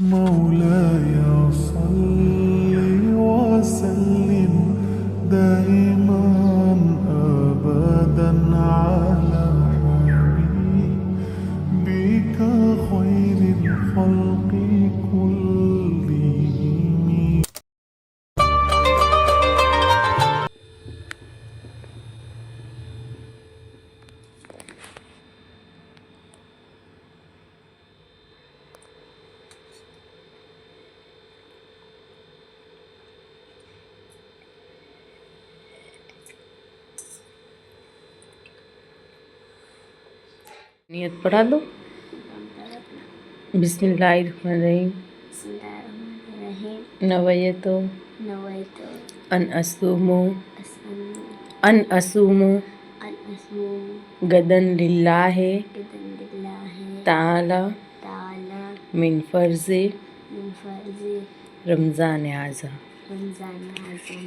مولاي صل وسلم دائما. नियत पढ़ा दो बिस्मिल्लाहिर्रहमानिर्रहीम Bismillahirrahmanirrahim. नवयतो Nawaitu अन असुमो as'alu अन असुमो al-asmu गदन लिल्लाहे bidan lillahi ताला ta'ala मिन फर्जे min farzi Ramzan आज़ा Ramzan azam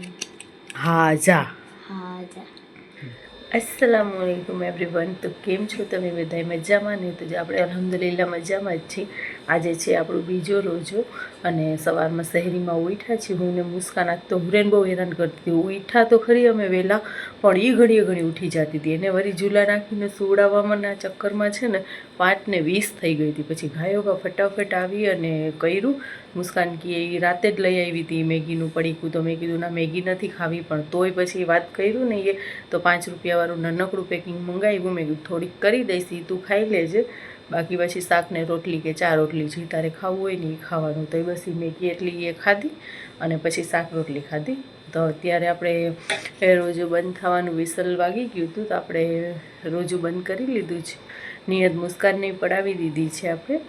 હાજા haja. અસલામ વાલેકુમ everyone તો કેમ છો તમે બધા મજામાં ને? તો આપણે અલહમદુલિલ્લા મજામાં જ છીએ. આજે છે આપણો બીજો રોજો અને સવારમાં શહેરીમાં ઉઠ્યા છીએ. હું ને મુસ્કાન. આજ તો હુરેન બહુ હેરાન કરતી હતી. ઉઠા તો ખરી અમે વહેલા, પણ એ ઘડીએ ઘડી ઉઠી જતી હતી. એને વળી ઝૂલા નાખીને સુવડાવવામાં ના ચક્કરમાં છે ને પાંચ ને વીસ થઈ ગઈ હતી. પછી ગાયોગા ફટાફટ આવી અને કર્યું. મુસ્કાન કી એ રાતે જ લઈ આવી હતી મેગીનું પડીકું. તો મેં કીધું, ના, મેગી નથી ખાવી, પણ તોય પછી વાત કર્યું ને એ, તો પાંચ રૂપિયાવાળું નાનકડું પેકિંગ મંગાવ્યું મેં થોડીક કરી દઈશ તું ખાઈ લેજે. બાકી પછી શાકને રોટલી કે ચા રોટલી જે તારે ખાવું હોય ને એ ખાવાનું. તો એ બસ એ મેગી એટલી એ ખાધી અને પછી શાક રોટલી ખાધી. તો અત્યારે આપણે રોજુ બંધ થવાનું વિસલ વાગી ગયું હતું, તો આપણે રોજુ બંધ કરી લીધું છે. નિયત મુસ્કાનને પડાવી દીધી છે આપણે.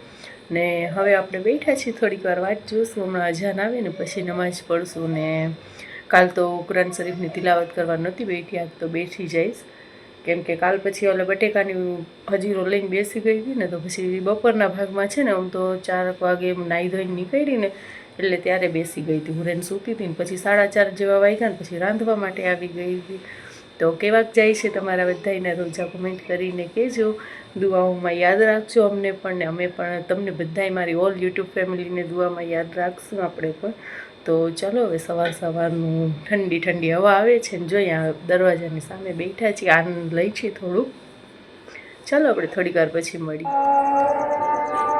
ને હવે આપણે બેઠા છીએ, થોડીક વાર વાત જોઈશું હમણાં અજાન આવે ને, પછી નમાજ પડશું ને કાલ તો કુરાન શરીફની તિલાવત કરવા નહોતી બેઠી આજ તો બેઠી જઈશ. કેમ કે કાલ પછી ઓલા બટેકાની હજીરો લઈને બેસી ગઈ હતી ને તો પછી બપોરના ભાગમાં છે ને આમ તો ચારક વાગે એમ નાહી ધોઈને નીકળી ને એટલે ત્યારે બેસી ગઈ હતી. હુરેન સૂતી હતી ને પછી સાડા ચાર જેવા વાગ્યા ને પછી રાંધવા માટે આવી ગઈ હતી. તો કેવાક જાય છે તમારા બધાના રોજા કમેન્ટ કરીને કહેજો. દુઆઓમાં યાદ રાખજો અમને પણ ને અમે પણ તમને બધાય મારી ઓલ યુટ્યુબ ફેમિલીને દુઆમાં યાદ રાખશું આપણે પણ. તો ચાલો હવે સવાર સવારનું ઠંડી ઠંડી હવા આવે છે ને જોઈએ આ દરવાજાની સામે બેઠા છીએ, આનંદ લઈ છીએ થોડુંક. ચાલો આપણે થોડીક વાર પછી મળીએ.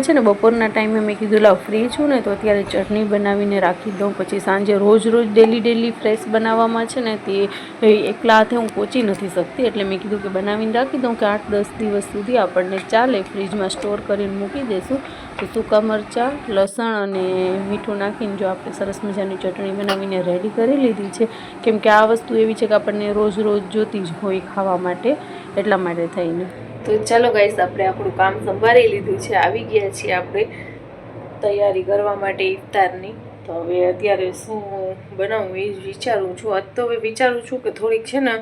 તો છે ને, બપોરના ટાઈમે મેં કીધું, લાવ ફ્રી છું ને, તો અત્યારે ચટણી બનાવીને રાખી દઉં. પછી સાંજે રોજ રોજ ડેલી ડેલી ફ્રેશ બનાવવામાં છે ને, તે એકલા હાથે હું પહોંચી નથી શકતી. એટલે મેં કીધું કે બનાવીને રાખી દઉં કે આઠ દસ દિવસ સુધી આપણને ચાલે. ફ્રીજમાં સ્ટોર કરીને મૂકી દઈશું તો સૂકા મરચાં, લસણ અને મીઠું નાખીને જો આપણે સરસ મજાની ચટણી બનાવીને રેડી કરી લીધી છે. કેમ કે આ વસ્તુ એવી છે કે આપણને રોજ રોજ જોતી જ હોય ખાવા માટે, એટલા માટે થઈને. તો ચાલો ગાઈસ આપણે આપણું કામ સંભાળી લીધું છે. આવી ગયા છીએ આપણે તૈયારી કરવા માટે ઇફતારની. તો હવે અત્યારે શું બનાવું એ જ વિચારું છું. આજ તો હવે વિચારું છું કે થોડીક છે ને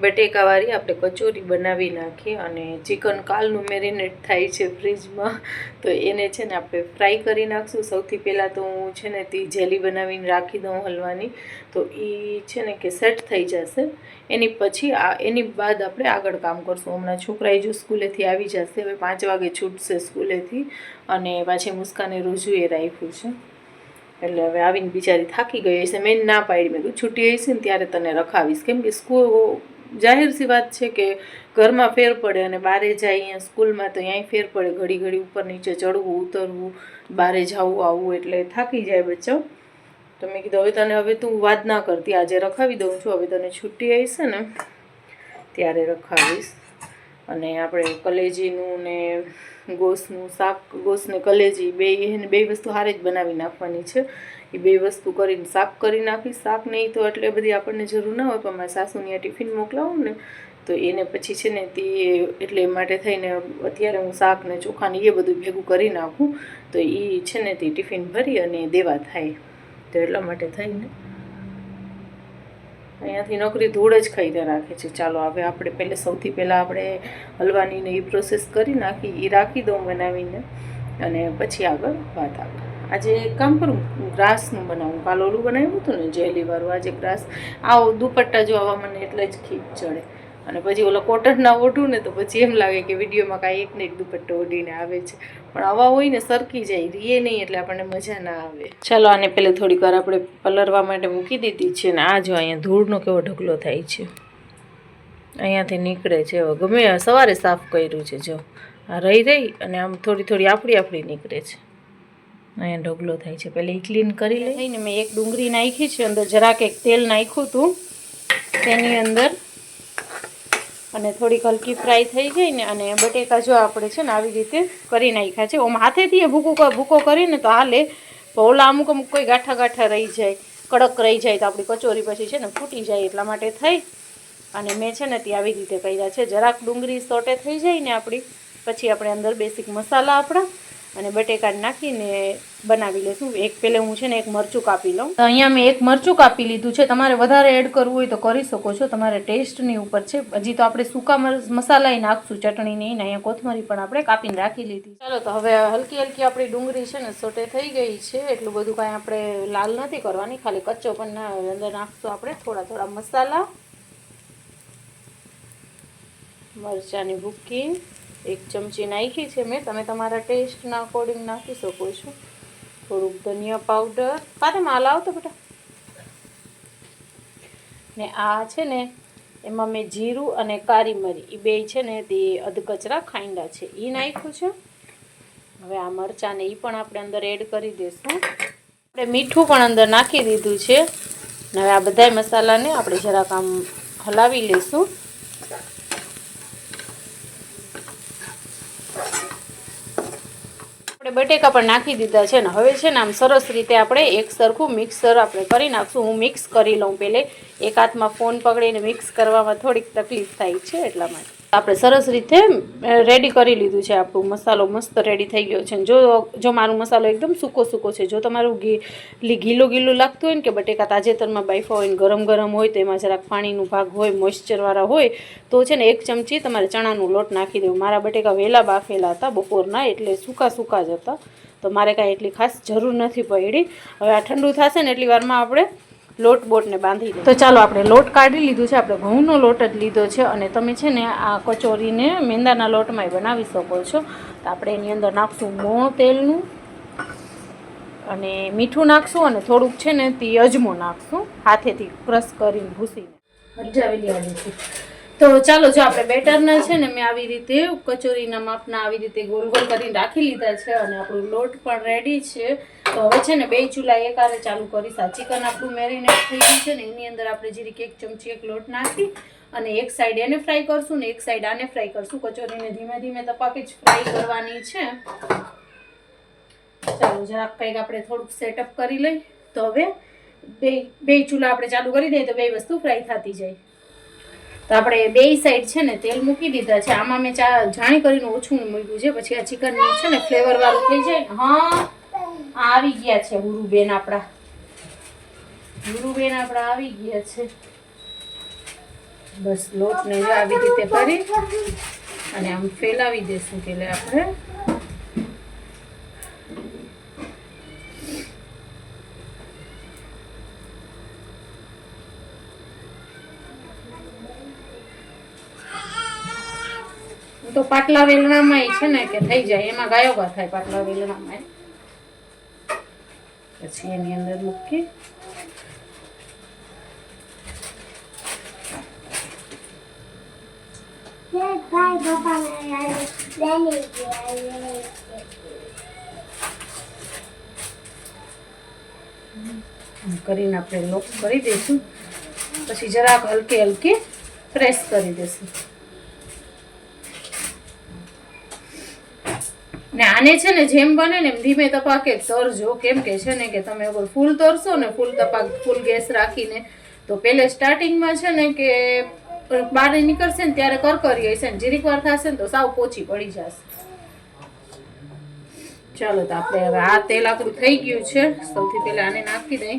બટેકાવાળી આપણે કચોરી બનાવી નાખીએ અને ચિકન કાલનું મેરિનેટ થાય છે ફ્રીજમાં તો એને છે ને આપણે ફ્રાય કરી નાખશું. સૌથી પહેલાં તો હું છે ને તે જેલી બનાવીને રાખી દઉં હલવાની. તો એ છે ને કે સેટ થઈ જશે. એની પછી આ, એની બાદ આપણે આગળ કામ કરશું. હમણાં છોકરાએ જો સ્કૂલેથી આવી જશે, હવે પાંચ વાગે છૂટશે સ્કૂલેથી અને પાછી મુસ્કાને રોજુ એ રાખ્યું છે. એટલે હવે આવીને બિચારી થાકી ગઈ હશે. મેં ના પાડી. મેં છૂટી હશે ને ત્યારે તને રખાવીશ. કેમ કે સ્કૂલ જાહેર સી વાત છે કે ઘરમાં ફેર પડે અને બારે જાય અહીંયા સ્કૂલમાં તો અહીંયા ફેર પડે. ઘડી ઘડી ઉપર નીચે ચડવું, ઉતરવું, બારે જવું, આવવું એટલે થાકી જાય બચ્ચો. તો મેં કીધું, હવે તને, હવે તું વાત ના કરતી આજે રખાવી દઉં છું. હવે તને છુટ્ટી આવશે ને ત્યારે રખાવીશ. અને આપણે કલેજીનું ને ગોસનું શાક ગોસ ને કલેજી બે બે વસ્તુ હારે જ બનાવી નાખવાની છે. એ બે વસ્તુ કરીને શાક કરી નાખીશ શાક નહીં તો એટલે બધી આપણને જરૂર ના હોય, પણ મારા સાસુની આ ટિફિન મોકલાવું ને, તો એને પછી છે ને તે એટલે માટે થઈને અત્યારે હું શાક ને ચોખા ને એ બધું ભેગું કરી નાખું. તો એ છે ને તે ટિફિન ભરી અને દેવા થાય. તો એટલા માટે થઈને અહીંયાથી નોકરી ધૂળ જ ખાઈને રાખે છે. ચાલો, હવે આપણે પહેલે સૌથી પહેલાં આપણે હલવાની ને એ પ્રોસેસ કરી નાખી. એ રાખી દઉં બનાવીને. અને પછી આગળ વાત આગળ આજે કામ કરું ગ્રાસનું બનાવું કાલ બનાવ્યું હતું ને, જેલીવાળું, આજે ગ્રાસ. આવો, દુપટ્ટા જો આવા મને એટલે જ ખીચ ચડે. અને પછી ઓલા કોટનના ઓઢું ને તો પછી એમ લાગે કે વિડીયોમાં કાંઈ એક ને એક દુપટ્ટો ઓઢીને આવે છે. પણ આવા હોય ને સરકી જાય, રીએ નહીં એટલે આપણને મજા ના આવે. ચાલો, આને પહેલે થોડીક વાર આપણે પલરવા માટે મૂકી દીધી છે ને, આ જો અહીંયા ધૂળનો કેવો ઢગલો થાય છે. અહીંયાથી નીકળે છે ગમે સવારે સાફ કર્યું છે, જો. આ રહી રહી અને આમ થોડી થોડી આપણી આપણી નીકળે છે. અહીંયા ઢગલો થાય છે. પહેલાં એ ક્લીન કરી લઈને મેં એક ડુંગળી નાખી છે, અંદર જરાક એક તેલ નાખ્યું હતું. તેની અંદર અને થોડીક હલકી ફ્રાય થઈ ગઈ ને, અને બટેકા જો આપણે છે ને આવી રીતે કરી નાખ્યા છે. ઓમ હાથેથી એ ભૂકો ભૂકો કરીને તો હાલે. ઓલા અમુક અમુક કોઈ ગાંઠા ગાંઠા રહી જાય, કડક રહી જાય તો આપણી કચોરી પછી છે ને ફૂટી જાય એટલા માટે થઈ. અને મેં છે ને તે આવી રીતે કર્યા છે. જરાક ડુંગળી સોટે થઈ જાય ને આપણી, પછી આપણે અંદર બેસિક મસાલા આપણા. અને બટેકા નાખીને બનાવી લઈશું એક પહેલે હું છે ને એક મરચું કાપી લઉં. તો અહીંયા મેં એક મરચું કાપી લીધું છે. તમારે વધારે એડ કરવું હોય તો કરી શકો છો. તમારે ટેસ્ટની ઉપર છે. હજી તો આપણે સૂકા મસાલા નાખશું ચટણીની નહીં અહીંયા કોથમરી પણ આપણે કાપીને રાખી લીધી. ચાલો તો હવે હલકી હલકી આપણી ડુંગળી છે ને સોટે થઈ ગઈ છે. એટલું બધું કાંઈ આપણે લાલ નથી કરવાની. ખાલી કચ્ચો પણ અંદર નાખશું આપણે. થોડા થોડા મસાલા. મરચાંની ભૂકી. એક ચમચી નાખી છે મેં. તમે તમારા ટેસ્ટના અકોર્ડિંગ નાખી શકો છો. થોડુંક ધનિયા પાવડર પાતેમાં હાલ આવતો બેટા? ને આ છે ને, એમાં મેં જીરું અને કારી મરી. એ બે છે ને, તે અધકચરા ખાંડા છે. એ નાખ્યું છે. હવે આ મરચાંને એ પણ આપણે અંદર એડ કરી દઈશું આપણે મીઠું પણ અંદર નાખી દીધું છે. હવે આ બધા મસાલાને આપણે જરાક આમ હલાવી લઈશું આપણે બટેકા પણ નાખી દીધા છે ને હવે છે ને આમ સરસ રીતે આપણે એક સરખું મિક્સર આપણે કરી નાખશું. હું મિક્સ કરી લઉં પહેલે. એક હાથમાં ફોન પકડીને મિક્સ કરવામાં થોડીક તકલીફ થાય છે એટલા માટે. આપણે સરસ રીતે રેડી કરી લીધું છે આપણું મસાલો મસ્ત રેડી થઈ ગયો છે. જો જો મારો મસાલો એકદમ સૂકો સૂકો છે, જો તમારું ઘી ગીલું ગીલું લાગતું હોય ને કે બટેકા તાજેતરમાં બાઈફા હોય ને ગરમ ગરમ હોય, તો એમાં જરાક પાણીનું ભાગ હોય મોઇશ્ચરવાળા હોય, તો છે ને એક ચમચી તમારે ચણાનું લોટ નાખી દેવું. મારા બટેકા વહેલા બાફેલા હતા બપોરના, એટલે સૂકા સૂકા જ હતા. તો મારે કાંઈ એટલી ખાસ જરૂર નથી પડી. હવે આ ઠંડુ થશે ને એટલી વારમાં આપણે લોટ બોટને બાંધી તો ચાલો આપણે લોટ કાઢી લીધું છે. આપણે ઘઉંનો લોટ જ લીધો છે અને તમે છે ને આ કચોરીને મેંદાના લોટમાંય બનાવી શકો છો. તો આપણે એની અંદર નાખશું મોણ તેલનું અને મીઠું નાખશું અને થોડુંક છે ને તે અજમો નાખશું. હાથેથી ક્રશ કરીને ભૂસીને. હજાવેલી આવી છે તો ચાલો જો આપણે બેટરના છે ને મેં આવી રીતે કચોરીના માપના આવી રીતે ગોલ ગોલ કરીને રાખી લીધા છે અને આપણું લોટ પણ રેડી છે. તો હવે છે ને બે ચૂલા એકારે ચાલુ કરીશ આ ચિકન આપણું મેરિનેટ થઈ ગયું છે ને, એની અંદર આપણે જીરીક એક ચમચી એક લોટ નાખી અને એક સાઈડ એને ફ્રાય કરશું ને, એક સાઈડ આને ફ્રાય કરશું. કચોરીને ધીમે ધીમે તપાકે જ ફ્રાય કરવાની છે. ચાલો, જરાક કંઈક આપણે થોડુંક સેટઅપ કરી લઈ. તો હવે બે બે ચૂલા આપણે ચાલુ કરી દઈએ તો બે વસ્તુ ફ્રાય થતી જાય. તો આપણે બે સાઈડ છે ને તેલ મૂકી દીધા છે. આમાં મેં ચા જાણી કરીને ઓછું મૂક્યું છે. પછી આ ચિકન છે ને ફ્લેવરવાળું થઈ જાય. હા આવી ગયા છે ગુરુબેન આપણા. ગુરુબેન આપણા આવી ગયા છે. બસ લોટને જો આવી રીતે કરી અને આમ ફેલાવી દેશું કે આપણે. તો પાટલા વેલણામાં છે ને કે થઈ જાય, એમાં ગાયોગા થાય પાટલા વેલણામાં પછી એની અંદર મૂકી આમ કરીને આપણે લોક કરી દઈશું પછી જરાક હલકે હલકે પ્રેસ કરી દઈશું ને આને છે ને જેમ બને ને એમ ધીમે તપાકે તરજો કેમ કે છે ને કે તમે ફૂલ તરશો ને ફૂલ તપાક, ફૂલ ગેસ રાખીને, તો પહેલે સ્ટાર્ટિંગમાં છે ને કે બહાર નીકળશે ને ત્યારે કરકરી હશે ને, જીરીક વાર થશે ને તો સાવ પોચી પડી જશે. ચાલો તો આપણે હવે આ તેલ આપણું થઈ ગયું છે. સૌથી પહેલા આને નાખી દઈ.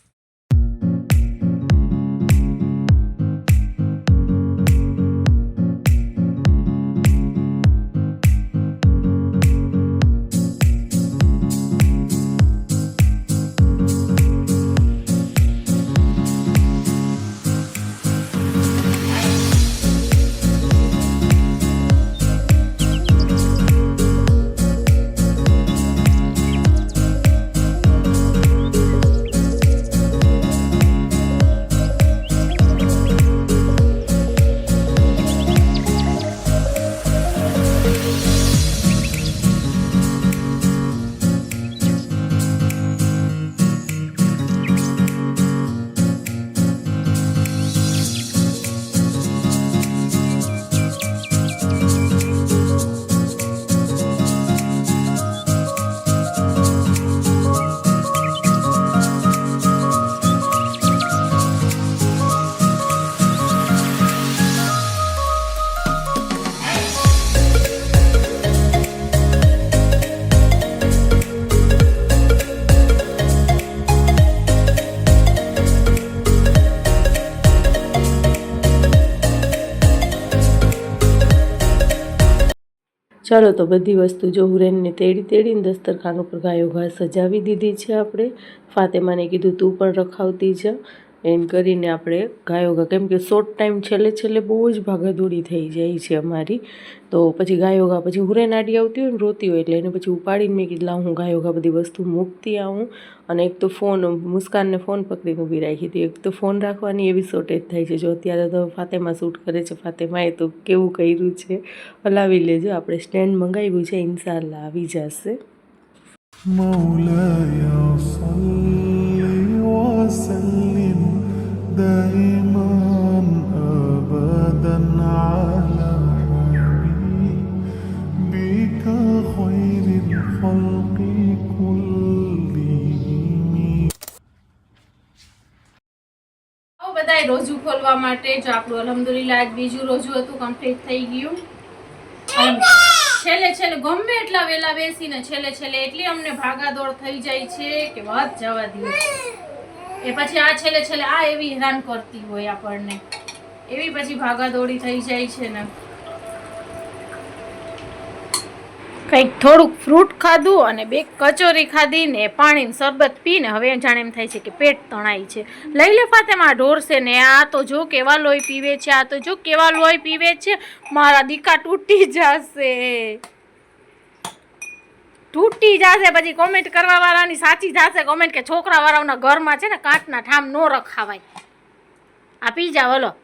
ચાલો તો બધી વસ્તુ જો હુરેનને તેડી તેડીને દસ્તરખાન ઉપર ગાયો ઘાસ સજાવી દીધી છે આપણે. ફાતેમાને કીધું, તું પણ રખાવતી જા. એમ કરીને આપણે ગાયો કેમ કે શોર્ટ ટાઈમ છેલ્લે છેલ્લે બહુ જ ભાગાદોડી થઈ જાય છે અમારી. તો પછી ગાયોગા પછી હુરે નાડી આવતી હોય ને રોતી હોય એટલે એને પછી ઉપાડીને મેં કીધું હું ગાયોગા બધી વસ્તુ મૂકતી આવું. અને એક તો ફોન મુસ્કાનને ફોન પકડીને ઊભી રાખી હતી. એક તો ફોન રાખવાની એવી શોર્ટેજ થાય છે. જો અત્યારે તો ફાતેમાં શૂટ કરે છે, ફાતેમાએ તો કેવું કર્યું છે? હલાવી લેજો. આપણે સ્ટેન્ડ મંગાવ્યું છે ઇન્શાલ્લાહ આવી જશે. મૌલાયા دائما ابدا على حبيبك خير الخلق كلهم આવો બધાય રોજુ ખોલવા માટે જો આપણું અલહમદુલિલ્લાહ આજ બીજું રોજુ હતું કમ્પ્લીટ થઈ ગયું અને છેલ્લે છેલ્લે ગમે એટલા વેલા બેસીને છેલ્લે છેલ્લે એટલી અમને ભાગાદોડ થઈ જાય છે કે વાત જવા દે એ પછી આ છેલ્લે છેલ્લે આ એવી હેરાન કરતી હોય આપણને. એવી પછી ભાગાદોડી થઈ જાય છે ને. કંઈક થોડુંક ફ્રૂટ ખાધું અને બે કચોરી ખાધી ને પાણીને શરબત પીને, હવે જાણે એમ થાય છે કે પેટ તણાય છે. લઈ લે ફાતેમાં ઢોરશે ને, આ તો જો કેવા લોહી પીવે છે, આ તો જો કેવા લોહી પીવે છે, મારા દીકા તૂટી જશે. તૂટી જશે, પછી કોમેન્ટ કરવા વાળાની સાચી જશે. કોમેન્ટ કે છોકરા વાળાના ઘરમાં છે ને કાચના ઠામ નો રખાવાય. આ પી જાવ હલો.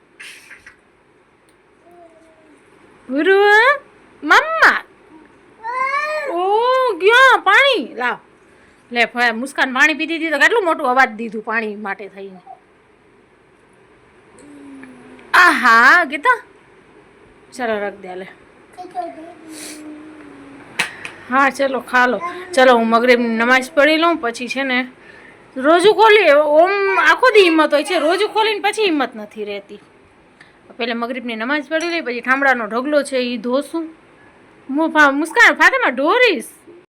ગુરુ, મમ્મા. ઓ, ગયો પાણી. લાવ. લે મુસ્કાન પાણી પીધી હતી તો કેટલું મોટું અવાજ દીધું પાણી માટે થઈને. આહા, ગીતા. ચલો, રખ દે, લે. હા, ચલો, ખાલો. ચલો, હું મગરીબની નમાઝ પઢી લઉં, પછી છે ને રોજુ ખોલી ઓમ આખો દી હિંમત હોય છે. રોજુ ખોલીને પછી હિંમત નથી રહેતી. પહેલાં મગરીબની નમાઝ પઢી લઈ, પછી ઠામડાનો ઢગલો છે એ ધોશું. હું મુસ્કાન ફાતેમાં ઢોરીશ.